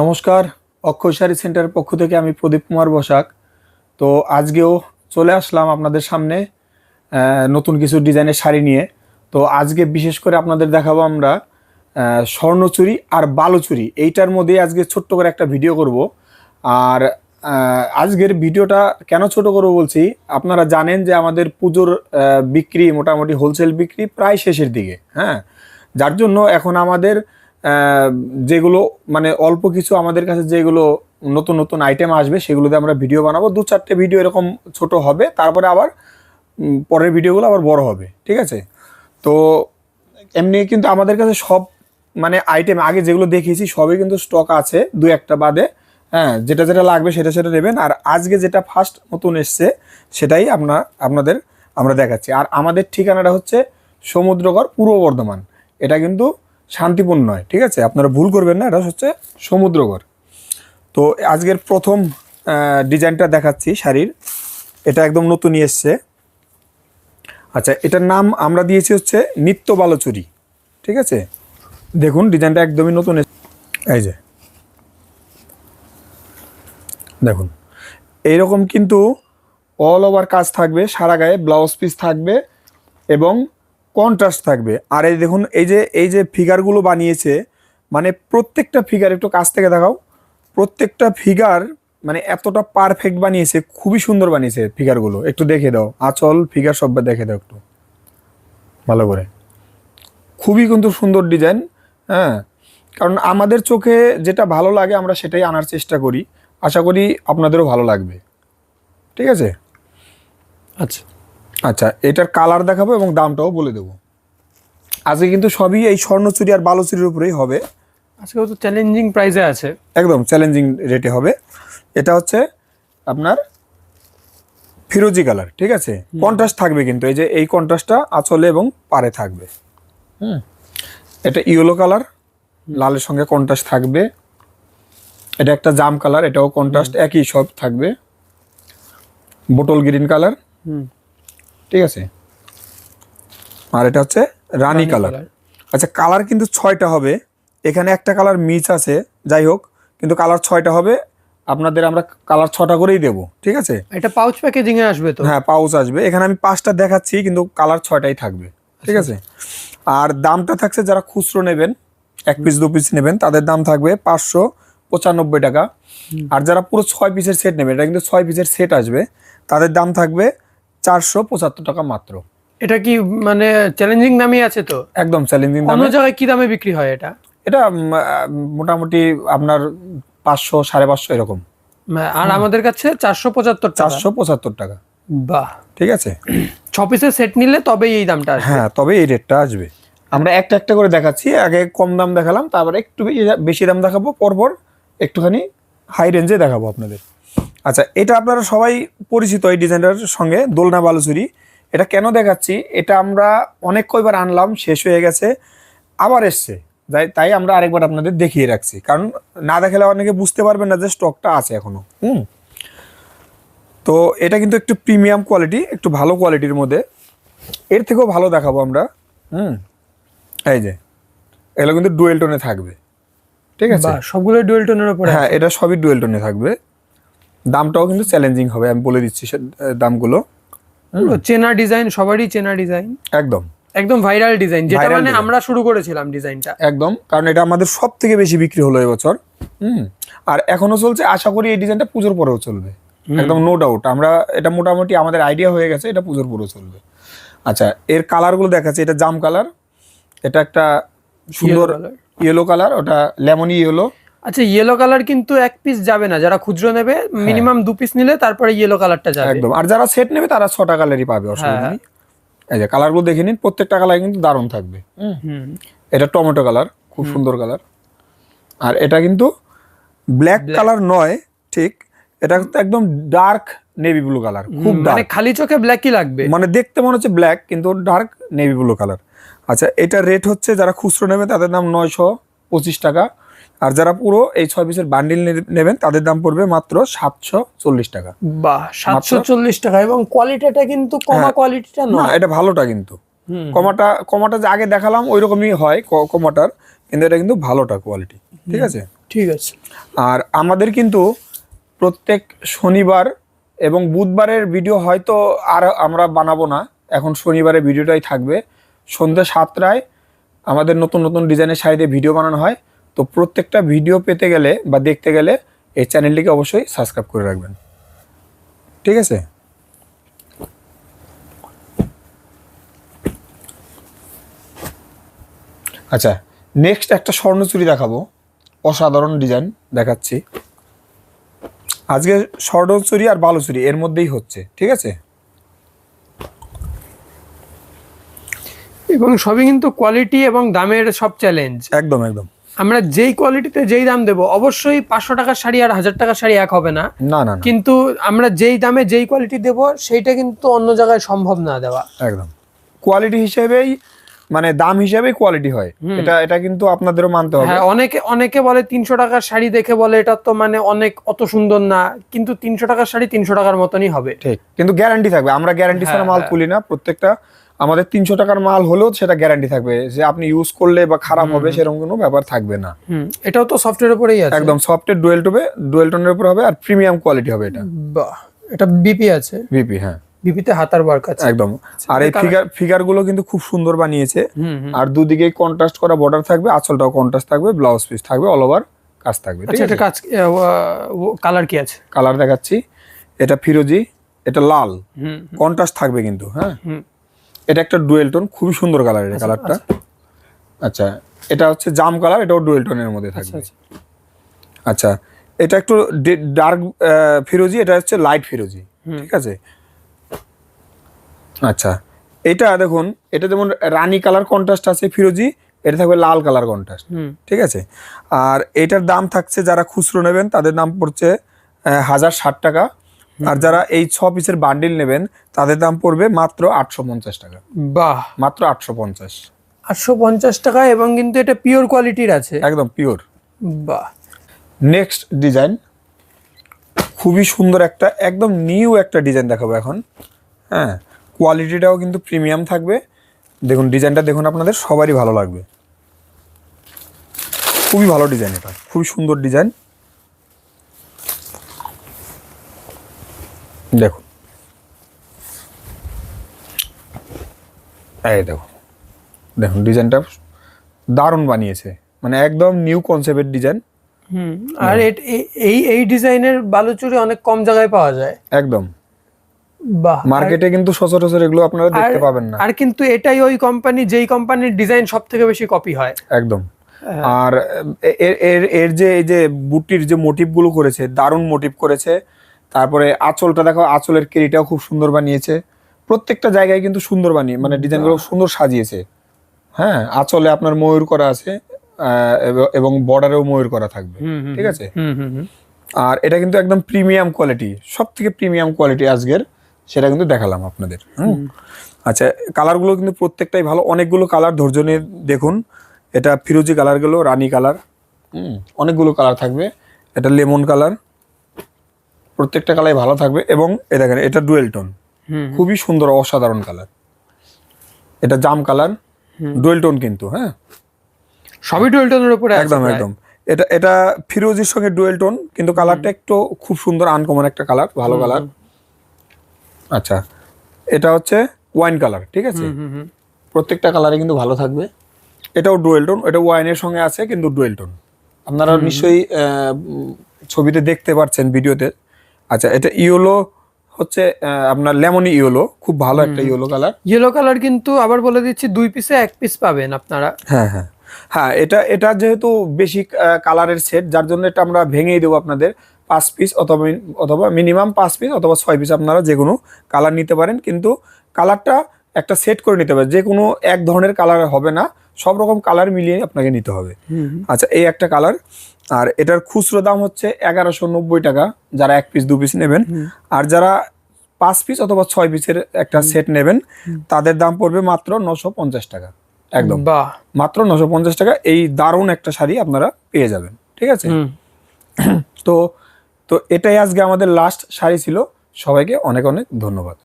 নমস্কার, অক্ষয় শাড়ি সেন্টারের পক্ষ থেকে আমি প্রদীপ কুমার বসাক। তো আজকেও চলে আসলাম আপনাদের সামনে নতুন কিছু ডিজাইনের শাড়ি নিয়ে। তো আজকে বিশেষ করে আপনাদের দেখাবো আমরা স্বর্ণচুরি আর বালুচুরি। এইটার মধ্যেই আজকে ছোট্ট করে একটা ভিডিও করব। আর আজকের ভিডিওটা কেন ছোট করব বলছি, আপনারা জানেন যে আমাদের পুজোর বিক্রি, মোটামুটি হোলসেল বিক্রি প্রায় শেষের দিকে হ্যাঁ? যার জন্য এখন আমাদের যেগুলো মানে অল্প কিছু আমাদের কাছে যেগুলো নতুন নতুন আইটেম আসবে, সেগুলোতে আমরা ভিডিও বানাবো। দু চারটে ভিডিও এরকম ছোট হবে, তারপরে আবার পরের ভিডিওগুলো আবার বড় হবে, ঠিক আছে? তো এমনি কিন্তু আমাদের কাছে সব মানে আইটেম আগে যেগুলো দেখিয়েছি, সবই কিন্তু স্টক আছে, দু একটা বাদে। হ্যাঁ যেটা যেটা লাগবে সেটা সেটা নেবেন। আর আজকে যেটা ফার্স্ট নতুন এসছে, সেটাই আপনার আপনাদের, আমরা দেখাচ্ছি। আর আমাদের ঠিকানাটা হচ্ছে সমুদ্রগড় পূর্ব বর্ধমান। এটা কিন্তু শান্তিপূর্ণ নয়, ঠিক আছে? আপনারা ভুল করবেন না, এটা হচ্ছে সমুদ্রগড়। তো আজকের প্রথম ডিজাইনটা দেখাচ্ছি শাড়ির। এটা একদম নতুনই এসছে। আচ্ছা এটার নাম আমরা দিয়েছি হচ্ছে নিত্য বালচুরি, ঠিক আছে? দেখুন, ডিজাইনটা একদমই নতুন। এই যে। দেখুন, এইরকম কিন্তু অল ওভার কাজ থাকবে, সারা গায়ে ব্লাউজ পিস থাকবে এবং কন্ট্রাস্ট থাকবে। আর এই দেখুন, এই যে এই যে ফিগারগুলো বানিয়েছে মানে প্রত্যেকটা ফিগার একটু কাছ থেকে দেখাও। প্রত্যেকটা ফিগার মানে এতটা পারফেক্ট বানিয়েছে, খুবই সুন্দর বানিয়েছে ফিগারগুলো একটু দেখে দাও, আচল ফিগার সব দেখে দাও একটু। ভালো করে। খুবই কিন্তু সুন্দর ডিজাইন হ্যাঁ। কারণ আমাদের চোখে যেটা ভালো লাগে, আমরা সেটাই আনার চেষ্টা করি। আশা করি আপনাদেরও ভালো লাগবে। ঠিক আছে? আচ্ছা। আচ্ছা এটার কালার দেখাবো এবং দামটাও বলে দেবো। আজকে কিন্তু সবই এই স্বর্ণচুরি আর বালুচুরির উপরেই হবে। আজকে তো চ্যালেঞ্জিং প্রাইসে আছে। একদম চ্যালেঞ্জিং রেটে হবে। এটা হচ্ছে আপনার ফিরোজি কালার ঠিক আছে? কন্ট্রাস্ট থাকবে কিন্তু এই যে এই কন্ট্রাস্টটা আঁচলে এবং পারে থাকবে। হুম? এটা ইয়েলো কালার লালের সঙ্গে কন্ট্রাস্ট থাকবে। এটা একটা জাম কালার এটাও কন্ট্রাস্ট একই সব থাকবে। বোটল গ্রিন কালার হুম। ঠিক আছে? আর এটা হচ্ছে রানী কালার। আচ্ছা কালার কিন্তু ছয়টা হবে। এখানে একটা কালার মিচ আছে যাই হোক কিন্তু কালার ছয়টা হবে। আপনাদের আমরা কালার ছটা করেই দেব ঠিক আছে? এটা পাউচ প্যাকেজিং এ আসবে তো? হ্যাঁ পাউচ আসবে। এখানে আমি পাঁচটা দেখাচ্ছি কিন্তু কালার ছয়টাই থাকবে ঠিক আছে? আর দামটা থাকছে যারা খুচরো নেবেন এক পিস দু পিস নেবেন তাদের দাম থাকবে পাঁচশো পঁচানব্বই টাকা। আর যারা পুরো ছয় পিসের সেট নেবেন এটা কিন্তু ছয় পিসের সেট আসবে তাদের দাম থাকবে চারশো পঁচাত্তর টাকা মাত্র। এটা কি মানে চ্যালেঞ্জিং দামই আছে তো? একদম চ্যালেঞ্জিং অন্য দামে। জায়গায় কি দামে বিক্রি হয় এটা? এটা মোটামুটি আপনার পাঁচশো সাড়ে পাঁচশো এরকম। আর আমাদের কাছে চারশো পঁচাত্তর চারশো পঁচাত্তর টাকা। বাহ। ঠিক আছে? ছ পিসের সেট নিলে তবেই এই দামটা হ্যাঁ তবে এই রেটটা আসবে। আমরা একটা একটা করে দেখাচ্ছি। আগে কম দাম দেখালাম তারপরে একটু বেশি- বেশি দাম দেখাবো পরপর একটুখানি হাই রেঞ্জে দেখাবো আপনাদের। আচ্ছা এটা আপনারা সবাই পরিচিত এই ডিজাইনটার সঙ্গে দোলনা বালুচুরি। এটা কেন দেখাচ্ছি? এটা আমরা অনেক কয়বার আনলাম শেষ হয়ে গেছে আবার এসছে। তাই তাই আমরা আরেকবার আপনাদের দেখিয়ে রাখছি। কারণ না দেখালে অনেকে বুঝতে পারবেন না যে স্টকটা আছে এখনও। হুম? তো এটা কিন্তু একটু প্রিমিয়াম কোয়ালিটি একটু ভালো কোয়ালিটির মধ্যে। এর থেকেও ভালো দেখাবো আমরা। হুম? এই যে এগুলো কিন্তু ডুয়েল টোনে থাকবে। ঠিক আছে? সবগুলো ডুয়েল টোনের উপরে হ্যাঁ এটা সবই ডুয়েল টোনে থাকবে। দামটাও কিন্তু চ্যালেঞ্জিং হবে আমি বলে দিচ্ছি দামগুলো। চেনা ডিজাইন সবারই চেনা ডিজাইন একদম। একদম ভাইরাল ডিজাইন যেটা মানে আমরা শুরু করেছিলাম ডিজাইনটা একদম কারণ এটা আমাদের সব থেকে বেশি বিক্রি হলো এবছর। হুম আর এখনও চলছে আশা করি এই ডিজাইনটা পুজোর পরেও চলবে। একদম নো ডাউট আমরা এটা মোটামুটি আমাদের আইডিয়া হয়ে গেছে এটা পুজোর পরেও চলবে। আচ্ছা এর কালারগুলো দেখাচ্ছে এটা জাম কালার এটা একটা সুন্দর ইয়েলো কালার ওটা লেমনি ইয়েলো আচ্ছা ইয়েলো কালার কিন্তু এক পিস যাবে না। যারা খুচরো নেবে মিনিমাম দু পিস নিলে তারপরে ইয়েলো কালারটা যাবে। একদম। আর যারা সেট নেবে তারা ছটা কালারই পাবে অসুবিধা হ্যাঁ। নেই। এই যে কালারগুলো দেখে নিন প্রত্যেকটা কালার কিন্তু দারুণ থাকবে। হুম। হুম। এটা টমেটো কালার খুব সুন্দর কালার আর এটা কিন্তু ব্ল্যাক কালার নয় ঠিক? এটা কিন্তু একদম ডার্ক নেভি ব্লু কালার খুব মানে খালি চোখে ব্ল্যাকই লাগবে। মানে দেখতে মনে হচ্ছে ব্ল্যাক কিন্তু ডার্ক নেভি ব্লু কালার আচ্ছা এটা রেট হচ্ছে যারা খুচরো নেবে তাদের দাম নয়শো পঁচিশ টাকা। আর যারা পুরো এই ছয় পিসের বান্ডিল নেবেন তাদের দাম পড়বে মাত্র সাতশো চল্লিশ টাকা। বাহ সাতশো চল্লিশ টাকা এবং কোয়ালিটিটা কিন্তু কমা কোয়ালিটিটা না এটা ভালোটা কিন্তু। হুম। কমাটা কমাটা যে আগে দেখালাম ওই রকমই হয় কমাটার কিন্তু এটা কিন্তু ভালোটা কোয়ালিটি ঠিক আছে? ঠিক আছে। আর আমাদের কিন্তু প্রত্যেক শনিবার এবং বুধবারের ভিডিও হয়তো আর আমরা বানাবো না। এখন শনিবারের ভিডিওটাই থাকবে। সন্ধ্যা সাতটায় আমাদের নতুন নতুন ডিজাইনের শাড়িতে ভিডিও বানানো হয়। তো প্রত্যেকটা ভিডিও পেতে গেলে বা দেখতে গেলে এই চ্যানেলটিকে অবশ্যই সাবস্ক্রাইব করে রাখবেন। ঠিক আছে? আচ্ছা নেক্সট একটা স্বর্ণচুরি দেখাবো। অসাধারণ ডিজাইন দেখাচ্ছি। আজকে স্বর্ণচুরি আর বালুচুরি এর মধ্যেই হচ্ছে ঠিক আছে? এবং সবই কিন্তু কোয়ালিটি এবং দামের সব চ্যালেঞ্জ একদম একদম। আমরা যেই কোয়ালিটিতে যেই দাম দেবো অবশ্যই পাঁচশো টাকার শাড়ি আর হাজার টাকার শাড়ি এক হবে না। না না কিন্তু আমরা যেই দামে যেই কোয়ালিটি দেব সেইটা কিন্তু অন্য জায়গায় সম্ভব না দেওয়া। একদম। কোয়ালিটি হিসেবেই মানে দাম হিসেবেই কোয়ালিটি হয়। এটা এটা কিন্তু আপনাদেরও মানতে হবে। হ্যাঁ অনেকে অনেকে বলে তিনশো টাকার শাড়ি দেখে বলে এটা তো মানে অনেক অত সুন্দর না। কিন্তু তিনশো টাকার শাড়ি তিনশো টাকার মতনই হবে। ঠিক। কিন্তু গ্যারান্টি থাকবে। আমরা গ্যারান্টি ছাড়া হ্যাঁ, মাল হ্যাঁ। তুলি না। প্রত্যেকটা আমাদের তিনশো টাকার মাল হলেও সেটা গ্যারান্টি থাকবে। যে আপনি ইউজ করলে বা খারাপ হবে সেরকম কোনো ব্যাপার থাকবে না। এটাও তো সফটওয়্যার উপরেই আছে। একদম সফটের ডুয়েল টোবে ডুয়েল টোনের উপর হবে আর প্রিমিয়াম কোয়ালিটি হবে এটা। বাহ এটা বিপি আছে। বিপি হ্যাঁ। বিপিতে হাতার ওয়ার্ক আছে। একদম। আর এই ফিগার ফিগারগুলো কিন্তু খুব সুন্দর বানিয়েছে। আর দুদিকে কন্ট্রাস্ট করা বর্ডার থাকবে আঁচলটাও কন্ট্রাস্ট থাকবে ব্লাউজ পিস থাকবে অল ওভার কাজ থাকবে ঠিক আচ্ছা আছে? এটা কাজ কালার কি আছে? কালার দেখাচ্ছি। এটা ফিরোজি এটা লাল। কন্ট্রাস্ট থাকবে কিন্তু হ্যাঁ? এটা একটা ডুয়েল টোন খুবই সুন্দর কালার এই কালারটা আচ্ছা। এটা হচ্ছে জাম কালার এটাও ডুয়েল টোনের মধ্যে থাকবে। আচ্ছা। আচ্ছা এটা একটু ডার্ক ফিরোজি এটা হচ্ছে লাইট ফিরোজি ঠিক আছে? আচ্ছা এটা দেখুন এটা যেমন রানী কালার কন্ট্রাস্ট আছে ফিরোজি এটা থাকবে লাল কালার কন্ট্রাস্ট ঠিক আছে? আর এটার দাম থাকছে যারা খুচরো নেবেন তাদের দাম পড়ছে হাজার ষাট টাকা। আর যারা এই ছ পিসের বান্ডিল নেবেন তাদের দাম পড়বে মাত্র আটশো পঞ্চাশ টাকা। বাহ। মাত্র আটশো পঞ্চাশ। আটশো পঞ্চাশ টাকা এবং কিন্তু এটা পিওর কোয়ালিটির আছে। একদম পিওর বাহ। নেক্সট ডিজাইন খুবই সুন্দর একটা একদম নিউ একটা ডিজাইন দেখাবো এখন। হ্যাঁ কোয়ালিটিটাও কিন্তু প্রিমিয়াম থাকবে। দেখুন ডিজাইনটা দেখুন আপনাদের সবারই ভালো লাগবে। খুবই ভালো ডিজাইন এটা খুবই সুন্দর ডিজাইন দেখুন। এই দেখুন। দেখুন ডিজাইনটা দারুণ বানিয়েছে। মানে একদম নিউ কনসেপ্টের ডিজাইন হুম আর এই এই ডিজাইনের বালুচুরি অনেক কম জায়গায় পাওয়া যায়। একদম। বাহ মার্কেটে কিন্তু সচরাচর এগুলো আপনারা দেখতে পাবেন না। আর কিন্তু এটাই ওই কোম্পানি যেই কোম্পানির ডিজাইন সব থেকে বেশি কপি হয়। একদম। আর এর এর যে এই যে বুটির যে মোটিভগুলো করেছে দারুণ মোটিভ করেছে। তারপরে আঁচলটা দেখো আঁচলের কেরিটাও খুব সুন্দর বানিয়েছে। প্রত্যেকটা জায়গায় কিন্তু সুন্দর বানিয়ে মানে ডিজাইনগুলো সুন্দর সাজিয়েছে। হ্যাঁ আঁচলে আপনার ময়ূর করা আছে এবং বর্ডারেও ময়ূর করা থাকবে ঠিক আছে? আর এটা কিন্তু একদম প্রিমিয়াম কোয়ালিটি সব থেকে প্রিমিয়াম কোয়ালিটি আজকের সেটা কিন্তু দেখালাম আপনাদের হুম। আচ্ছা কালারগুলো কিন্তু প্রত্যেকটাই ভালো অনেকগুলো কালার ধৈর্য নিয়ে দেখুন এটা ফিরোজি কালারগুলো রানী কালার হুম অনেকগুলো কালার থাকবে এটা লেমন কালার প্রত্যেকটা কালারই ভালো থাকবে এবং এ দেখেন এটা ডুয়েল টোন খুবই সুন্দর অসাধারণ কালার। এটা জাম কালার ডুয়েল টোন কিন্তু হ্যাঁ। সবই টুয়েলটনের উপরে একদম একদম। এটা এটা ফিরোজির সঙ্গে ডুয়েল টোন কিন্তু কালারটা একটু খুব সুন্দর আনকমন একটা কালার ভালো কালার। আচ্ছা এটা হচ্ছে ওয়াইন কালার ঠিক আছে? হুম, হুম, হুম। প্রত্যেকটা কালারে কিন্তু ভালো থাকবে। এটাও ডুয়েল টোন এটা ওয়াইনের সঙ্গে আছে কিন্তু ডুয়েল টোন আপনারা নিশ্চয়ই ছবিতে দেখতে পাচ্ছেন ভিডিওতে আচ্ছা এটা ইয়েলো হচ্ছে আপনার লেমনি ইয়েলো খুব ভালো একটা ইয়েলো কালার। ইয়েলো কালার কিন্তু আবার বলে দিচ্ছি দুই পিসে এক পিস পাবেন আপনারা। হ্যাঁ হ্যাঁ। হ্যাঁ এটা এটা যেহেতু বেশি কালারের সেট যার জন্য এটা আমরা ভেঙেই দেবো আপনাদের পাঁচ পিস অথবা অথবা মিনিমাম পাঁচ পিস অথবা ছয় পিস আপনারা যে কোনো কালার নিতে পারেন। কিন্তু কালারটা একটা সেট করে নিতে হবে যে কোনো এক ধরনের কালার হবে না সব রকম কালার মিলিয়ে আপনাকে নিতে হবে। আচ্ছা এই একটা কালার। আর এটার খুচরো দাম হচ্ছে এগারোশো নব্বই টাকা। যারা এক পিস দু পিস নেবেন। আর যারা পাঁচ পিস অথবা ছয় পিসের একটা সেট নেবেন তাদের দাম পড়বে মাত্র নশো পঞ্চাশ টাকা। একদম। বাহ। মাত্র নশো পঞ্চাশ টাকা। এই দারুণ একটা শাড়ি আপনারা পেয়ে যাবেন। ঠিক আছে? তো তো এটাই আজকে আমাদের লাস্ট শাড়ি ছিল। সবাইকে অনেক অনেক ধন্যবাদ।